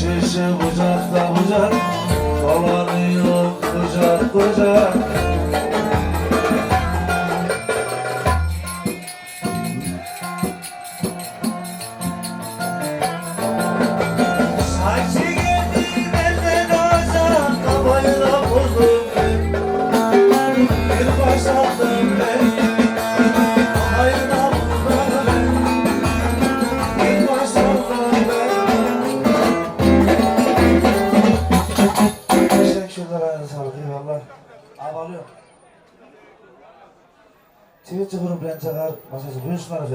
şişe bucakta bucak Dolanıyor kucak kucak. Kafayla buldum Bir başlattım eyvallah avvalo tvetchi guruh bilan chaqirib masalan qo'yishsin mana